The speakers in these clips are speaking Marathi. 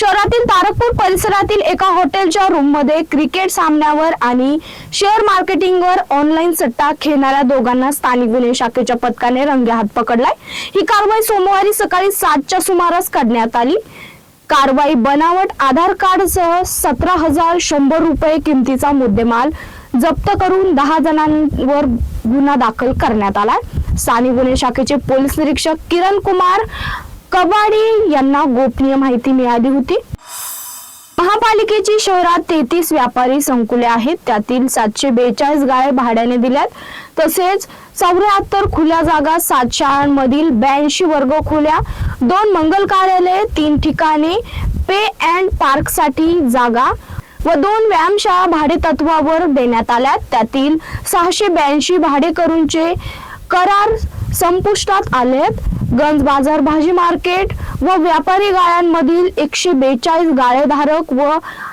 शहरातील तारकपूर परिसरातील एका हॉटेलच्या रूममध्ये क्रिकेट सामन्यावर आणि शेअर मार्केटिंगवर ऑनलाईन सट्टा खेळणाऱ्या दोघांना स्थानिक गुन्हे शाखेच्या पथकाने रंगेहात पकडलाय. ही कारवाई सोमवारी सकाळी सातच्या सुमारास करण्यात आली. कारवाई बनावट आधार कार्डसह सतरा हजार शंभर रुपये किमतीचा मुद्देमाल जप्त करून दहा जणांवर गुन्हा दाखल करण्यात आला स्थानिक गुन्हे शाखेचे पोलीस निरीक्षक किरण कुमार कबाडे यांना गोपनीय माहिती मिळाली होती. महापालिकेची शहरात तेहतीस व्यापारी संकुले आहेत. त्यातील सातशे बेचाळीस गाळे भाड्याने दिल्यात. तसेच चौऱ्याहत्तर खुल्या जागा सात शाळांमधील ब्याऐंशी वर्ग खुल्या दोन मंगल कार्यालय तीन ठिकाणी पे अँड पार्कसाठी जागा व दोन व्यायामशाळा भाडे तत्वावर देण्यात आल्या त्यातील सहाशे ब्याऐंशी भाडेकरूंचे करार संपुष्टात आले आहेत गंज बाजार भाजी मार्केट व व्यापारी गाळ्यांमधील एकशे बेचाळीस गाळेधारक व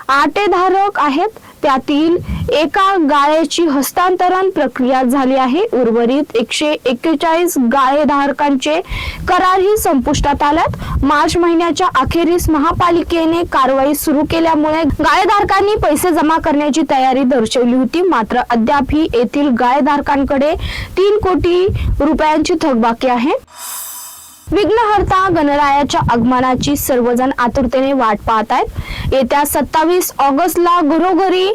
आटेधारक आहेत. त्यातील एका गाळ्याची हस्तांतरण प्रक्रिया झाली आहे. उर्वरित एकशे एक्केचाळीस गाळेधारकांचे करारही संपुष्टात आल्यात. मार्च महिन्याच्या अखेरीस महापालिकेने कारवाई सुरू केल्यामुळे गाळेधारकांनी पैसे जमा करण्याची तयारी दर्शवली होती. मात्र अद्यापही येथील गाळेधारकांकडे तीन कोटी रुपयांची थकबाकी आहे. विघ्नहर्ता गणरायाच्या आगमनाची सर्वजण आतुरतेने वाट पाहत आहेत. येत्या सत्तावीस ऑगस्टला घरोघरी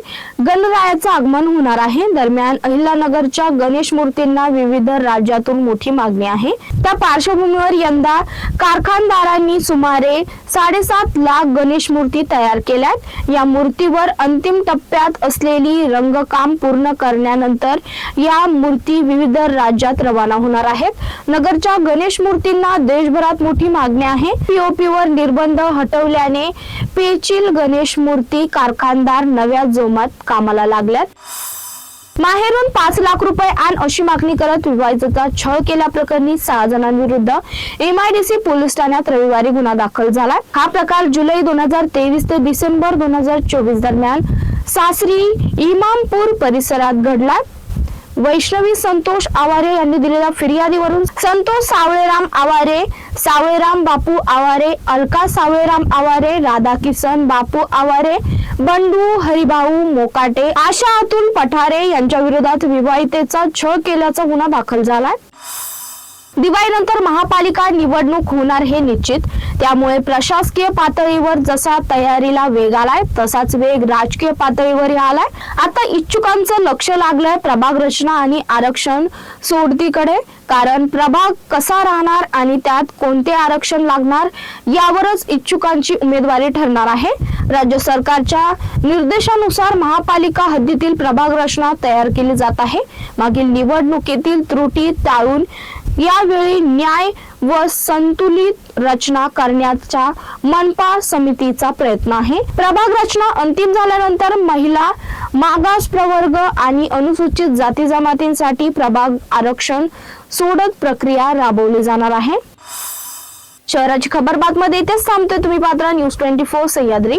गणरायाचं आगमन होणार आहे. दरम्यान अहिल्यानगरच्या गणेश मूर्तींना विविध राज्यातून मोठी मागणी आहे. त्या पार्श्वभूमीवर यंदा कारखानदारांनी सुमारे साडेसात लाख गणेश मूर्ती तयार केल्यात. या मूर्तीवर अंतिम टप्प्यात असलेली रंगकाम पूर्ण करण्यानंतर या मूर्ती विविध राज्यात रवाना होणार आहेत. नगरच्या गणेश मूर्तींना देशभरात मोठी मागणी आहे. पीओपी वर निर्बंध हटवल्याने पेचील गणेश मूर्ती कारखानदार नव्या जोमात कामाला लागल्यात. माहेरून पाच लाख रुपये आण अशी मागणी करत विवाहितेचा छळ केल्याप्रकरणी सहा जणांविरुद्ध एमआयडीसी पोलीस ठाण्यात रविवारी गुन्हा दाखल झाला. हा प्रकार जुलै दोन हजार तेवीस ते डिसेंबर दोन हजार चोवीस दरम्यान सासरी इमामपूर परिसरात घडला. वैष्णवी संतोष आवारे यांनी दिलेल्या फिर्यादीवरून संतोष सावळेराम आवारे सावळेराम बापू आवारे अलका सावळेराम आवारे राधाकिसन बापू आवारे बंडू हरिभाऊ मोकाटे आशा अतुल पठारे यांच्या विरोधात विवाहितेचा छळ केल्याचा गुन्हा दाखल झालाय. दिवाळीनंतर महापालिका निवडणूक होणार हे निश्चित. त्यामुळे प्रशासकीय पातळीवर जसा तयारीला वेग आलाय तसाच वेग राजकीय पातळीवर आलाय. आता इच्छुकांचं लक्ष लागलंय प्रभाग रचना आणि आरक्षण सोडतीकडे. कारण प्रभाग कसा राहणार आणि त्यात कोणते आरक्षण लागणार यावरच इच्छुकांची उमेदवारी ठरणार आहे. राज्य सरकारच्या निर्देशानुसार महापालिका हद्दीतील प्रभाग रचना तयार केली जात आहे. मागील निवडणुकीतील त्रुटी टाळून यावेळी न्याय व संतुलित रचना करण्याचा मनपा समितीचा प्रयत्न आहे. प्रभाग रचना अंतिम झाल्यानंतर महिला मागास प्रवर्ग आणि अनुसूचित जाती जमातींसाठी प्रभाग आरक्षण सोडत प्रक्रिया राबवली जाणार आहे. शहराची खबर बातमध्ये इथेच थांबतोय तुम्ही पात्र. News twenty four Sahyadri.